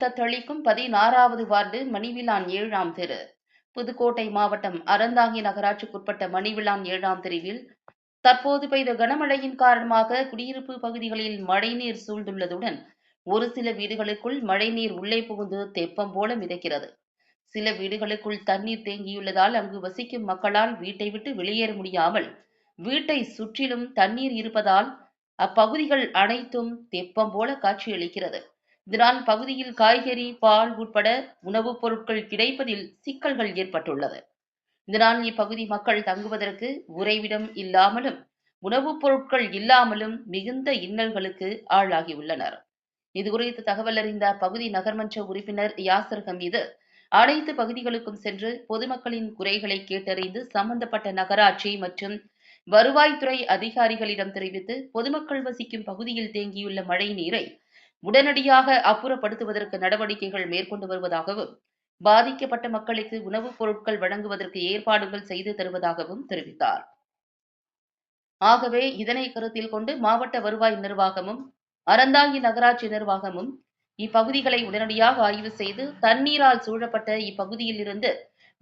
தத்தளிக்கும் பதினாறாவது வார்டு மணிவிலான் ஏழாம் தெரு. புதுக்கோட்டை மாவட்டம் அறந்தாங்கி நகராட்சிக்குட்பட்ட மணிவிலான் ஏழாம் தெருவில் தற்போது பெய்த கனமழையின் காரணமாக குடியிருப்பு பகுதிகளில் மழைநீர் சூழ்ந்துள்ளதுடன் ஒரு சில வீடுகளுக்குள் மழைநீர் உள்ளே புகுந்து தெப்பம் போல மிதக்கிறது. சில வீடுகளுக்குள் தண்ணீர் தேங்கியுள்ளதால் அங்கு வசிக்கும் மக்களால் வீட்டை விட்டு வெளியேற முடியாமல் வீட்டை சுற்றிலும் தண்ணீர் இருப்பதால் அப்பகுதிகள் அனைத்தும் தெப்பம் போல காட்சியளிக்கிறது. இதனால் பகுதியில் காய்கறி பால் உட்பட உணவுப் பொருட்கள் கிடைப்பதில் சிக்கல்கள் ஏற்பட்டுள்ளது. இதனால் இப்பகுதி மக்கள் தங்குவதற்கு உறைவிடம் இல்லாமலும் உணவுப் பொருட்கள் இல்லாமலும் மிகுந்த இன்னல்களுக்கு ஆளாகியுள்ளனர். இதுகுறித்து தகவல் அறிந்த அப்பகுதி நகர்மன்ற உறுப்பினர் யாசர் ஹமீது அனைத்து பகுதிகளுக்கும் சென்று பொதுமக்களின் குறைகளை கேட்டறிந்து சம்பந்தப்பட்ட நகராட்சி மற்றும் வருவாய்த்துறை அதிகாரிகளிடம் தெரிவித்து பொதுமக்கள் வசிக்கும் பகுதியில் தேங்கியுள்ள மழை நீரை உடனடியாக அப்புறப்படுத்துவதற்கு நடவடிக்கைகள் மேற்கொண்டு வருவதாகவும் பாதிக்கப்பட்ட மக்களுக்கு உணவுப் பொருட்கள் வழங்குவதற்கு ஏற்பாடுகள் செய்து தருவதாகவும் தெரிவித்தார். ஆகவே இதனை கருத்தில் கொண்டு மாவட்ட வருவாய் நிர்வாகமும் அறந்தாங்கி நகராட்சி நிர்வாகமும் இப்பகுதிகளை உடனடியாக ஆய்வு செய்து தண்ணீரால் சூழப்பட்ட இப்பகுதியில் இருந்து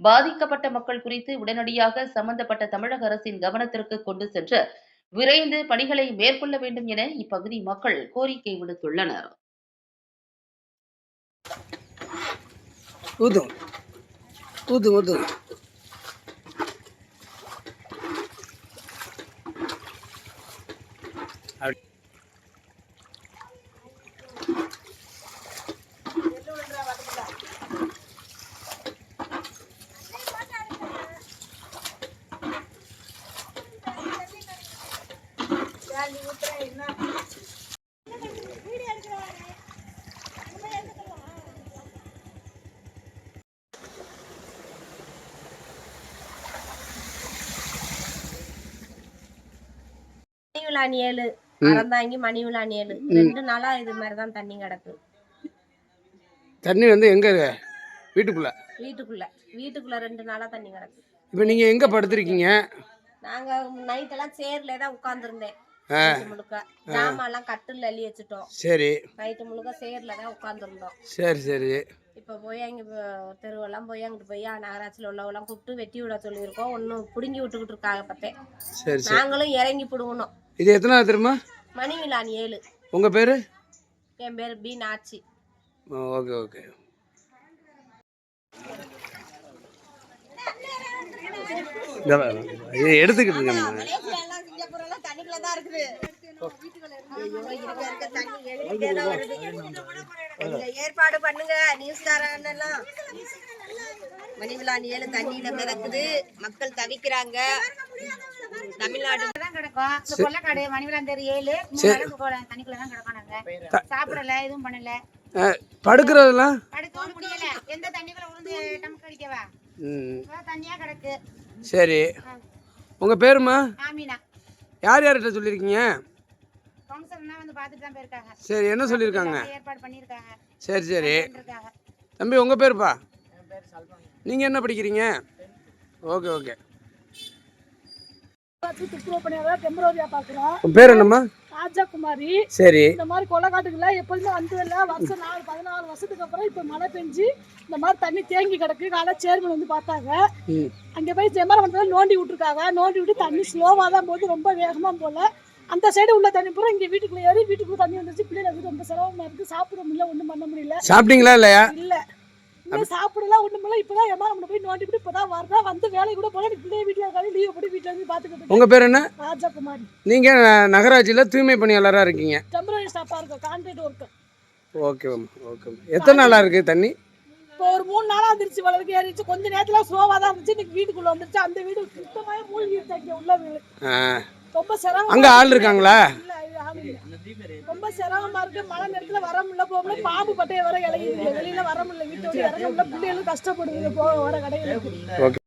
பாதிக்கப்பட்ட மக்கள் குறித்து உடனடியாக சம்பந்தப்பட்ட தமிழக அரசின் கவனத்திற்கு கொண்டு சென்று விரைந்து பணிகளை மேற்கொள்ள வேண்டும் என இப்பகுதி மக்கள் கோரிக்கை விடுத்துள்ளனர். உதும் உதும் உதும் மணிவிழான் ஏழு. அறந்தாங்கி மணிவிழான் ஏழு. ரெண்டு நாளா இது மாதிரி தான் தண்ணி கிடக்கு. தண்ணி வந்து எங்கே வீட்டுக்குள்ளே? வீட்டுக்குள்ள. வீட்டுக்குள்ள ரெண்டு நாளா தண்ணி கிடக்கு. இப்போ நீங்கள் எங்கே படுத்துருக்கீங்க? நாங்க நைட் எல்லாம் சேர்ல தான் உட்கார்ந்துருந்தேன். முழுக்க. கட்டில் அள்ளி வச்சுட்டோம். சரி. நைட்டு முழுக்க சேர்ல தான் உட்கார்ந்துருந்தோம். சரி சரி. இப்போ போய் அங்கே தெருவெல்லாம் போய் அங்கிட்டு போய் நகராட்சியில் உள்ளவெல்லாம் கூப்பிட்டு வெட்டி விட சொல்லியிருக்கோம். ஒன்றும் பிடுங்கி விட்டுக்கிட்டு இருக்காங்க பார்த்தேன் சரி நாங்களும் இறங்கி பிடுங்கணும். இது எத்தனாவது தெரியுமா? மணிவிழான் ஏழு. உங்கள் பேர்? என் பேர் பி நாச்சி. Okay okay. எடுத்துக்கிட்டு இருக்கேன் எல்லாம் சிங்கப்பூர் எல்லாம் தண்ணிக்குள்ள தான் இருக்குது ஐயோ, இருக்க இருக்க தண்ணி எழுதிட்டே தான் வருது. கொஞ்சம் ஏற்பாடு பண்ணுங்க நியூஸ் எல்லாம் மணிவிழான் ஏழு தண்ணியில மிதக்குது மக்கள் தவிக்கிறாங்க படுக்கிறதெல்லாம் சரி. உங்கள் பேருமா? ஆமீனா யார் யார்கிட்ட சொல்லியிருக்கீங்க? கவுன்சிலர்னா வந்து பார்த்துட்டு தான் போயிருக்காங்க. சரி என்ன சொல்லியிருக்காங்க? ஏற்பாடு பண்ணியிருக்காங்க. சரி சரி. இருக்காங்க தம்பி உங்கள் பேருப்பா? நீங்கள் என்ன படிக்கிறீங்க? Okay okay. பேர் என்னம்மா? ராஜா குமாரி சரி. இந்த மாதிரி கொலைக்காட்டுக்குள்ள எப்போதுமே வந்ததில்ல வருஷம் நாலு பதினாலு வருஷத்துக்கு அப்புறம் இப்போ மழை பெஞ்சு இந்த மாதிரி தண்ணி தேங்கி கிடக்கு. காலை சேர்மன் வந்து பார்த்தாங்க. ம். அங்கே போய் செம்மரம் நோண்டி விட்டுருக்காங்க. நோண்டி விட்டு தண்ணி ஸ்லோவாக தான் போகுது. ரொம்ப வேகமாக போகல அந்த சைடு உள்ள தண்ணி பூரா இங்கே வீட்டுக்குள்ளே ஏறி வீட்டுக்குள்ளே தண்ணி வந்துச்சு பிள்ளைகளுக்கு ரொம்ப சிரமமாக இருக்குது சாப்பிட முடியல ஒன்றும் பண்ண முடியல. சாப்பிட்டீங்களா இல்லையா? இல்லை. இன்னும் சாப்பிடலாம் ஒன்றும் இல்லை இப்போ தான் எம்மா நம்ம போய் நோண்டி விட்டு இப்போ தான் வரதா வந்து வேலை கூட போல பிள்ளைய வீட்டில் இருக்காங்க லீவ் போட்டு வீட்டில் வந்து பார்த்துக்கிட்டு உங்கள் பேர் என்ன? ராஜா குமாரி நீங்கள் நகராட்சியில் தூய்மை பணியாளராக இருக்கீங்க. டெம்பரரி ஸ்டாஃபாக இருக்கும் கான்ட்ராக்ட் ஒர்க்கு ஓகே ஓகே எத்தனை நாளாக இருக்குது தண்ணி? இப்போ ஒரு மூணு நாளா வந்துருச்சு வளர்க்கு ஏறிச்சு கொஞ்ச நேரத்துல ஸ்லோவா தான் இருந்துச்சு இன்னைக்கு வீட்டுக்குள்ள வந்துருச்சு. அந்த வீடு சுத்தமாக மூழ்கி இங்க உள்ள வீடு. ரொம்ப சிரமம் அங்கே ஆள் இருக்காங்களா. ரொம்ப சிரமமா இருக்கு. மழை நேரத்துல வர முடியல போக முடியல. பாம்பு பட்டைய வர இலையுது வெளியில வர முடியல. வீட்டை விட்டு இறங்க முடியல. பிள்ளைகளும் கஷ்டப்படுது. போக வர கடைகளுக்கு.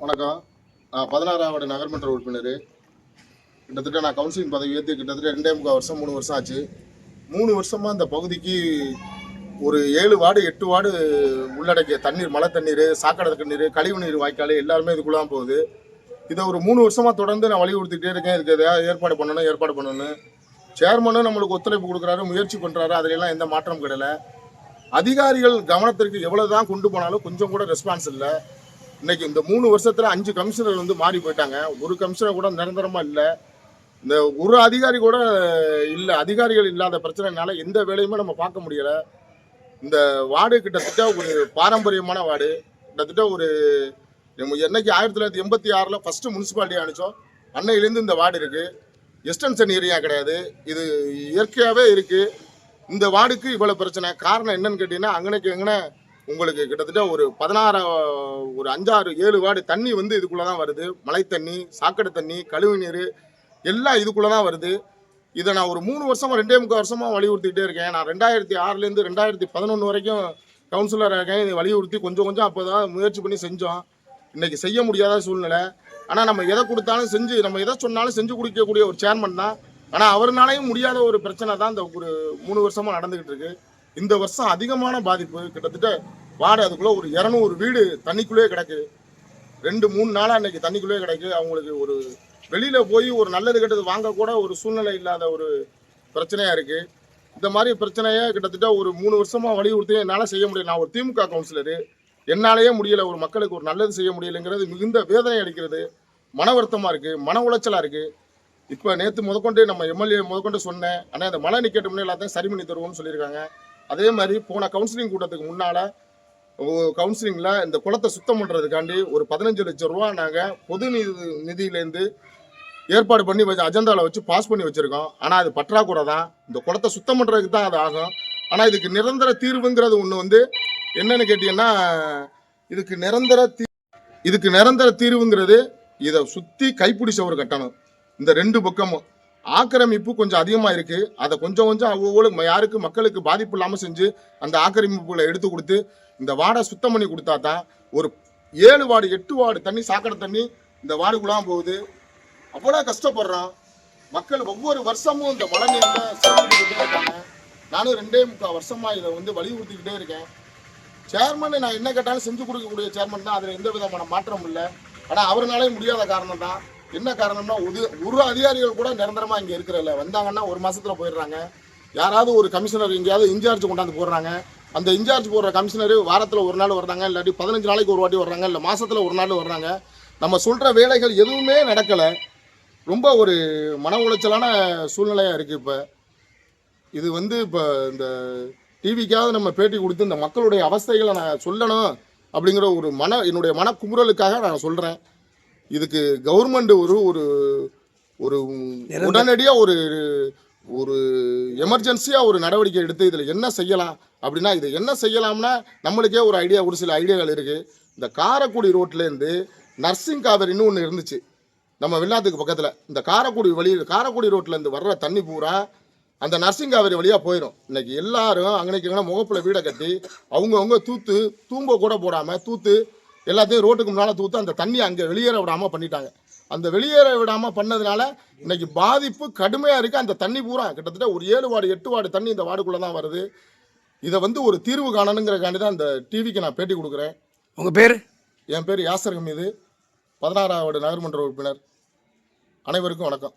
வணக்கம். நான் பதினாறாவது நகர்மன்ற உறுப்பினர். கிட்டத்தட்ட நான் கவுன்சிலிங் பதவி ஏற்று கிட்டத்தட்ட ரெண்டே முக்கால் வருஷம் மூணு வருஷம் ஆச்சு. மூணு வருஷமாக இந்த பகுதிக்கு ஒரு ஏழு வார்டு எட்டு வார்டு உள்ளடக்கிய தண்ணீர் மழை தண்ணீர் சாக்கடை தண்ணீர் கழிவு நீர் வாய்க்கால் எல்லாருமே இதுக்குள்ளாம் போகுது. இதை ஒரு மூணு வருஷமாக தொடர்ந்து நான் வலியுறுத்திட்டே இருக்கேன். இதுக்கு எதாவது ஏற்பாடு பண்ணணும் ஏற்பாடு பண்ணணும் சேர்மனும் நம்மளுக்கு ஒத்துழைப்பு கொடுக்குறாரு முயற்சி பண்ணுறாரு அதிலெல்லாம் எந்த மாற்றம் கிடையல. அதிகாரிகள் கவனத்திற்கு எவ்வளவு தான் கொண்டு போனாலும் கொஞ்சம் கூட ரெஸ்பான்ஸ் இல்லை. இன்னைக்கு இந்த மூணு வருஷத்துல அஞ்சு கமிஷனர் வந்து மாறி போயிட்டாங்க. ஒரு கமிஷனர் கூட நிரந்தரமா இல்லை. இந்த ஒரு அதிகாரி கூட இல்லை. அதிகாரிகள் இல்லாத பிரச்சனைனால எந்த வேலையுமே நம்ம பார்க்க முடியல. இந்த வார்டு கிட்டத்தட்ட ஒரு பாரம்பரியமான வார்டு. கிட்டத்தட்ட ஒரு என்னைக்கு ஆயிரத்தி தொள்ளாயிரத்தி எண்பத்தி ஆறில் ஃபஸ்ட்டு முனிசிபாலிட்டி அனுப்பிச்சோம். அன்னையிலேருந்து இந்த வார்டு இருக்குது எஸ்டென்ஷன் ஏரியா கிடையாது. இது இயற்கையாகவே இருக்குது இந்த வார்டுக்கு இவ்வளோ பிரச்சனை. காரணம் என்னன்னு கேட்டிங்கன்னா அங்கனைக்கு எங்கன உங்களுக்கு கிட்டத்தட்ட ஒரு பதினாறு ஒரு அஞ்சாறு ஏழு வார்டு தண்ணி வந்து இதுக்குள்ளே தான் வருது. மழை தண்ணி சாக்கடை தண்ணி கழிவு நீர் எல்லாம் இதுக்குள்ளே தான் வருது. இதை நான் ஒரு மூணு வருஷமா ரெண்டே முக்கால் வருஷமா வலியுறுத்திக்கிட்டே இருக்கேன். நான் ரெண்டாயிரத்தி ஆறுலேருந்து ரெண்டாயிரத்தி பதினொன்று வரைக்கும் கவுன்சிலராக இருக்கேன். இதை வலியுறுத்தி கொஞ்சம் கொஞ்சம் அப்போ தான் முயற்சி பண்ணி செஞ்சோம். இன்றைக்கி செய்ய முடியாத சூழ்நிலை. ஆனால் நம்ம எதை கொடுத்தாலும் செஞ்சு நம்ம எதை சொன்னாலும் செஞ்சு கொடுக்கக்கூடிய ஒரு சேர்மன் தான் ஆனால் அவர்னாலையும் முடியாத ஒரு பிரச்சனை தான் இந்த ஒரு மூணு வருஷமாக நடந்துகிட்டு இருக்கு. இந்த வருஷம் அதிகமான பாதிப்பு. கிட்டத்தட்ட வார்டு அதுக்குள்ள ஒரு இரநூறு வீடு தண்ணிக்குள்ளேயே கிடக்கு. ரெண்டு மூணு நாளாக இன்னைக்கு தண்ணிக்குள்ளேயே கிடக்கு. அவங்களுக்கு ஒரு வெளியில் போய் ஒரு நல்லது கெட்டது வாங்கக்கூட ஒரு சூழ்நிலை இல்லாத ஒரு பிரச்சனையாக இருக்குது இந்த மாதிரி பிரச்சனையை கிட்டத்தட்ட ஒரு மூணு வருஷமாக வலியுறுத்தி என்னால் செய்ய முடியல. நான் ஒரு திமுக கவுன்சிலரு என்னாலேயே முடியலை. ஒரு மக்களுக்கு ஒரு நல்லது செய்ய முடியலைங்கிறது மிகுந்த வேதனை அளிக்கிறது. மன வருத்தமாக இருக்குது மன உளைச்சலாக இருக்குது இப்போ நேற்று முதற்கொண்டு நம்ம எம்எல்ஏ முதற்கொண்டு சொன்னேன். ஆனால் இந்த மழை நிக்கட்டும்னு எல்லாத்தையும் சரி பண்ணி தருவோம்னு சொல்லியிருக்காங்க. அதே மாதிரி போன கவுன்சிலிங் கூட்டத்துக்கு முன்னால கவுன்சிலிங்கில் இந்த குளத்தை சுத்தம் பண்ணுறதுக்காண்டி ஒரு பதினஞ்சு லட்சம் ரூபா நாங்கள் பொது நிதி நிதியிலேருந்து ஏற்பாடு பண்ணி வச்சு அஜெண்டாவில் வச்சு பாஸ் பண்ணி வச்சுருக்கோம். ஆனால் அது பற்றாக்குறை தான். இந்த குளத்தை சுத்தம் பண்ணுறதுக்கு தான் அது ஆகும். ஆனால் இதுக்கு நிரந்தர தீர்வுங்கிறது ஒன்று வந்து என்னன்னு கேட்டிங்கன்னா இதுக்கு நிரந்தர தீ இதுக்கு நிரந்தர தீர்வுங்கிறது இதை சுற்றி கைப்பிடிச்சவர் கட்டணும். இந்த ரெண்டு பக்கமும் ஆக்கிரமிப்பு கொஞ்சம் அதிகமாக இருக்குது அதை கொஞ்சம் கொஞ்சம் ஒவ்வொரு யாருக்கு மக்களுக்கு பாதிப்பு இல்லாமல் செஞ்சு அந்த ஆக்கிரமிப்புகளை எடுத்து கொடுத்து இந்த வாடை சுத்தம் பண்ணி கொடுத்தா தான் ஒரு ஏழு வார்டு எட்டு வார்டு தண்ணி சாக்கடை தண்ணி இந்த வார்டுக்குள்ளாம் போகுது. அவ்வளோ கஷ்டப்படுறோம். மக்கள் ஒவ்வொரு வருஷமும் இந்த மழை நீரில் நானும் ரெண்டே முக்கால் வருஷமாக இதை வந்து வலியுறுத்திக்கிட்டே இருக்கேன். சேர்மன் நான் என்ன கேட்டாலும் செஞ்சு கொடுக்கக்கூடிய சேர்மன் தான். அதில் எந்த விதமான மாற்றமும் இல்லை. ஆனால் அவருனாலே முடியாத காரணம் தான். என்ன காரணம்னா ஒரு ஒரு அதிகாரிகள் கூட நிரந்தரமாக இங்கே இருக்கிறல. வந்தாங்கன்னா ஒரு மாதத்தில் போயிடுறாங்க. யாராவது ஒரு கமிஷனர் எங்கேயாவது இன்சார்ஜ் கொண்டாந்து போடுறாங்க. அந்த இன்சார்ஜ் போடுற கமிஷனர் வாரத்தில் ஒரு நாள் வர்றாங்க இல்லாட்டி பதினஞ்சு நாளைக்கு ஒரு வாட்டி வர்றாங்க இல்லை மாதத்தில் ஒரு நாள் வர்றாங்க. நம்ம சொல்கிற வேலைகள் எதுவுமே நடக்கலை. ரொம்ப ஒரு மன உளைச்சலான சூழ்நிலையாக இருக்குது இப்போ. இது வந்து இப்போ இந்த டிவிக்காவது நம்ம பேட்டி கொடுத்து இந்த மக்களுடைய அவஸ்தைகளை நான் சொல்லணும் அப்படிங்கிற ஒரு மன என்னுடைய மன குமுறலுக்காக நான் சொல்கிறேன் இதுக்கு கவர்மெண்ட் ஒரு ஒரு ஒரு உடனடியாக ஒரு ஒரு எமர்ஜென்சியாக ஒரு நடவடிக்கை எடுத்து இதில் என்ன செய்யலாம்? அப்படின்னா இது என்ன செய்யலாம்னா நம்மளுக்கே ஒரு ஐடியா ஒரு சில ஐடியாக்கள் இருக்குது இந்த காரைக்குடி ரோட்லேருந்து நர்சிங் காவேரின்னு ஒன்று இருந்துச்சு. நம்ம வெள்ளாத்துக்கு பக்கத்தில். இந்த காரைக்குடி வழி காரைக்குடி ரோட்லேருந்து வர்ற தண்ணி பூரா அந்த நர்சிங் காவேரி வழியாக போயிடும் இன்னைக்கு எல்லாரும் அங்கனைக்கு முகப்பில் வீடை கட்டி அவங்கவுங்க தூத்து தூம்ப கூட போடாமல் தூத்து எல்லாத்தையும் ரோட்டுக்கு முன்னால் தூத்து அந்த தண்ணி அங்கே வெளியேற விடாமல் பண்ணிட்டாங்க. அந்த வெளியேற விடாமல் பண்ணதுனால இன்னைக்கு பாதிப்பு கடுமையாக இருக்குது அந்த தண்ணி பூரா கிட்டத்தட்ட ஒரு ஏழு வார்டு எட்டு வார்டு தண்ணி இந்த வார்டுக்குள்ளே தான் வருது. இதை வந்து ஒரு தீர்வு காணணுங்கிறக்காண்டி தான் இந்த டிவிக்கு நான் பேட்டி கொடுக்குறேன். உங்கள் பேர்? என் பேர் யாசர் ஹமீது. பதினாறாவது நகர்மன்ற உறுப்பினர். அனைவருக்கும் வணக்கம்.